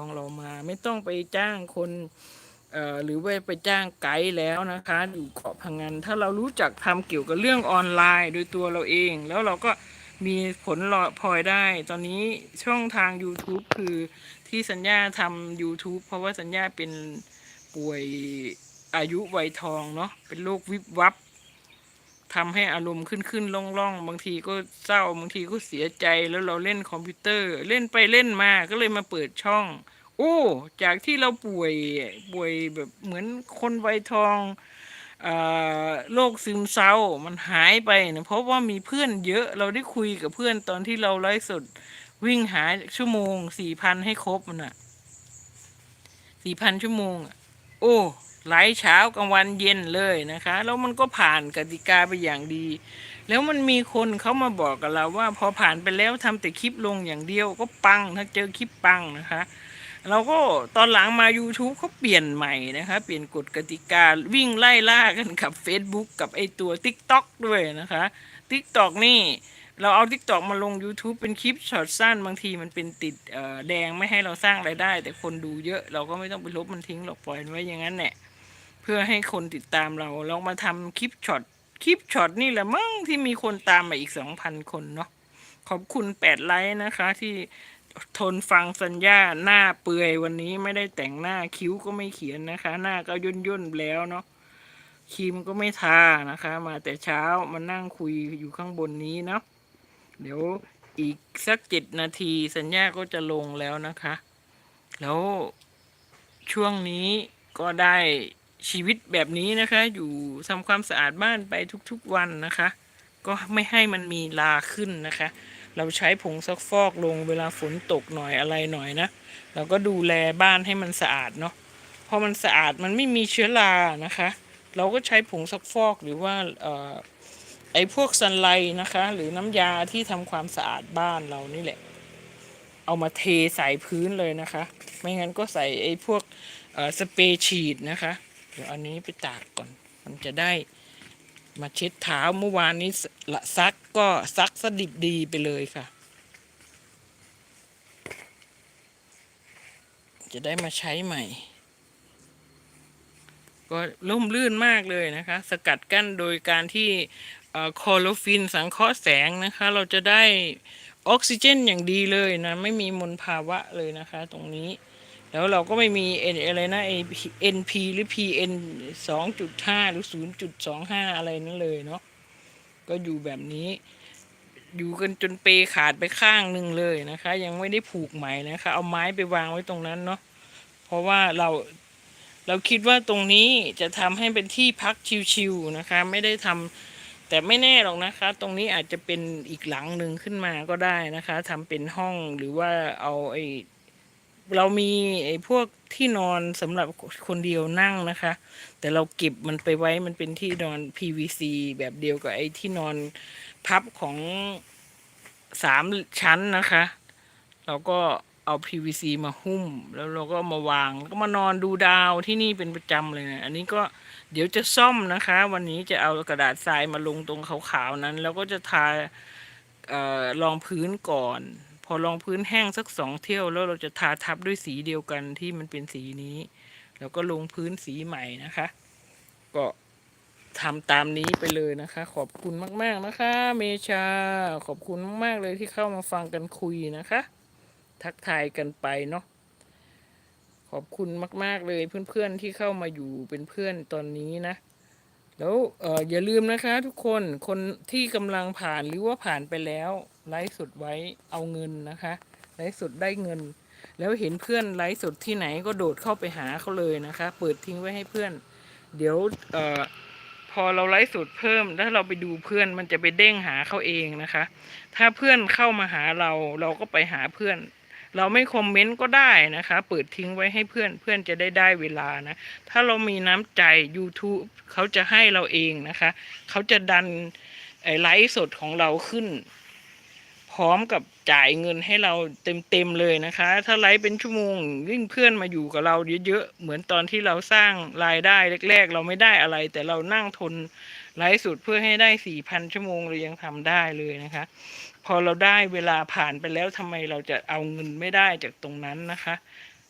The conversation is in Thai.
องเรามา ไม่ต้องไปจ้างคนเอ่อหรือว่าไปจ้างไกด์แล้วนะคะอยู่เกาะพังงานถ้าเรารู้จักทำเกี่ยวกับเรื่องออนไลน์โดยตัวเราเอง แล้วเราก็มีผลพลอยได้ ตอนนี้ช่องทาง YouTube คือที่สัญญาทำ YouTube เพราะว่าสัญญาเป็นป่วยอายุวัยทองเนาะเป็นโรควิบวับ ทำให้อารมณ์ขึ้นขึ้นล่องล่องบางทีก็เศร้าบางทีก็เสียใจแล้วเราเล่นคอมพิวเตอร์ เล่นไปเล่นมาก็เลยมาเปิดช่อง โอ้ จากที่เราป่วยป่วยแบบเหมือนคนวัยทองอโรคซึมเศร้ามันหายไปนะเพราะว่ามีเพื่อนเยอะเราได้คุยกับเพื่อนตอนที่เราไลฟ์สดวิ่งหาชั่วโมงสี่พันให้ครบมันอะสี่พันชั่วโมง โอ้ ไลฟ์เช้ากลางวันเย็นเลยนะคะ แล้วมันก็ผ่านกติกาไปอย่างดี แล้วมันมีคนเขามาบอกกับเราว่า พอผ่านไปแล้วทำแต่คลิปลงอย่างเดียวก็ปังถ้าเจอคลิปปังนะคะเราก็ตอนหลังมา YouTube เขาเปลี่ยนใหม่นะคะ เปลี่ยนกฎกติกาวิ่งไล่ล่ากันกับ Facebook กับไอตัว TikTok ด้วยนะคะ TikTok นี่เราเอา TikTok มาลง YouTube เป็นคลิปช็อตสั้นบางทีมันเป็นติดเอ่อแดงไม่ให้เราสร้างรายได้ แต่คนดูเยอะเราก็ไม่ต้องไปลบมันทิ้งหรอกปล่อยไว้อย่างนั้นแหละ เพื่อให้คนติดตามเราลองมาทำคลิปช็อตคลิปช็อตนี่แหละมั้งที่มีคนตามมาอีก2,000คนเนาะขอบคุณ8ไลค์นะคะ ที่ทนฟังสัญญาหน้าเปื่อยวันนี้ไม่ได้แต่งหน้าคิ้วก็ไม่เขียนนะคะ หน้าก็ย่นย่นแล้วเนาะครีมก็ไม่ทานะคะ มาแต่เช้ามานั่งคุยอยู่ข้างบนนี้เนาะเดี๋ยวอีกสักเจ็ดนาทีสัญญาก็จะลงแล้วนะคะ แล้วช่วงนี้ก็ได้ ชีวิตแบบนี้นะคะ อยู่ทำความสะอาดบ้านไปทุกๆวันนะคะ ก็ไม่ให้มันมีลาขึ้นนะคะ เราใช้ผงซักฟอกลงเวลาฝนตกหน่อยอะไรหน่อยนะเราก็ดูแลบ้านให้มันสะอาดเนาะพอมันสะอาดมันไม่มีเชื้อรานะคะ เราก็ใช้ผงซักฟอกหรือว่าออไอ้พวกซันไลนะคะ หรือน้ำยาที่ทำความสะอาดบ้านเรานี่แหละ เอามาเทใส่พื้นเลยนะคะ ไม่งั้นก็ใส่ไอ้พวกสเปรย์ฉีดนะคะ เดี๋ยวอันนี้ไปตากก่อน มันจะได้มาเช็ดเท้าเมื่อวานนี้ละซักก็ซักสดิบดีไปเลยค่ะ จะได้มาใช้ใหม่ ก็ล่มลื่นมากเลยนะคะ สกัดกั้นโดยการที่คอโลฟินสังเคราะห์แสงนะคะ เราจะได้ออกซิเจนอย่างดีเลยนะ ไม่มีมลภาวะเลยนะคะ ตรงนี้ แล้วเราก็ไม่มีเออะไรนะไอ NP หรือ PN 2.5 หรือ 0.25 อะไรนั่นเลยเนาะก็อยู่แบบนี้ อยู่กันจนเปขาดไปข้างหนึ่งเลยนะคะ ยังไม่ได้ผูกใหม่นะคะ เอาไม้ไปวางไว้ตรงนั้นเนาะเพราะว่าเราเราคิดว่าตรงนี้จะทำให้เป็นที่พักชิวๆนะคะ ไม่ได้ทำแต่ไม่แน่หรอกนะคะ ตรงนี้อาจจะเป็นอีกหลังหนึ่งขึ้นมาก็ได้นะคะทำเป็นห้องหรือว่าเอาไอ เรามีไอ้พวกที่นอนสำหรับคนเดียวนั่งนะคะ แต่เราเก็บมันไปไว้มันเป็นที่นอน PVC แบบเดียวกับไอ้ที่นอนพับของสามชั้นนะคะ เราก็เอา PVC มาหุ้ม แล้วเราก็มาวางแล้วก็มานอนดูดาวที่นี่เป็นประจำเลยนะ อันนี้ก็เดี๋ยวจะซ่อมนะคะ วันนี้จะเอากระดาษทรายมาลงตรงขาวๆนั้น แล้วก็จะทาออรองพื้นก่อน พอรองพื้นแห้งสักสองเที่ยวแล้วเราจะทาทับด้วยสีเดียวกันที่มันเป็นสีนี้ แล้วก็ลงพื้นสีใหม่นะคะ ก็ทำตามนี้ไปเลยนะคะ ขอบคุณมากๆนะคะ เมชา ขอบคุณมากๆเลยที่เข้ามาฟังกันคุยนะคะ ทักทายกันไปเนาะขอบคุณมาก ๆเลยเพื่อนๆที่เข้ามาอยู่เป็นเพื่อนตอนนี้นะแล้วอออย่าลืมนะคะทุกคนคนที่กำลังผ่านหรือว่าผ่านไปแล้ว ไลฟ์สดไว้เอาเงินนะคะ ไลฟ์สดได้เงิน แล้วเห็นเพื่อนไลฟ์สดที่ไหนก็โดดเข้าไปหาเขาเลยนะคะ เปิดทิ้งไว้ให้เพื่อน เดี๋ยวเออพอเราไลฟ์สดเพิ่มถ้าเราไปดูเพื่อนมันจะไปเด้งหาเขาเองนะคะ ถ้าเพื่อนเข้ามาหาเราเราก็ไปหาเพื่อน เราไม่คอมเมนต์ก็ได้นะคะ เปิดทิ้งไว้ให้เพื่อนเพื่อนจะได้ได้เวลานะ ถ้าเรามีน้ำใจ YouTube เขาจะให้เราเองนะคะ เขาจะดันไลฟ์สดของเราขึ้น พร้อมกับจ่ายเงินให้เราเต็มๆเลยนะคะ ถ้าไลฟ์เป็นชั่วโมงยิ่งเพื่อนมาอยู่กับเราเยอะๆเหมือนตอนที่เราสร้างรายได้แรก ๆ เราไม่ได้อะไร แต่เรานั่งทนไลฟ์สุดเพื่อให้ได้สี่พันชั่วโมงเรายังทำได้เลยนะคะ พอเราได้เวลาผ่านไปแล้วทำไมเราจะเอาเงินไม่ได้จากตรงนั้นนะคะ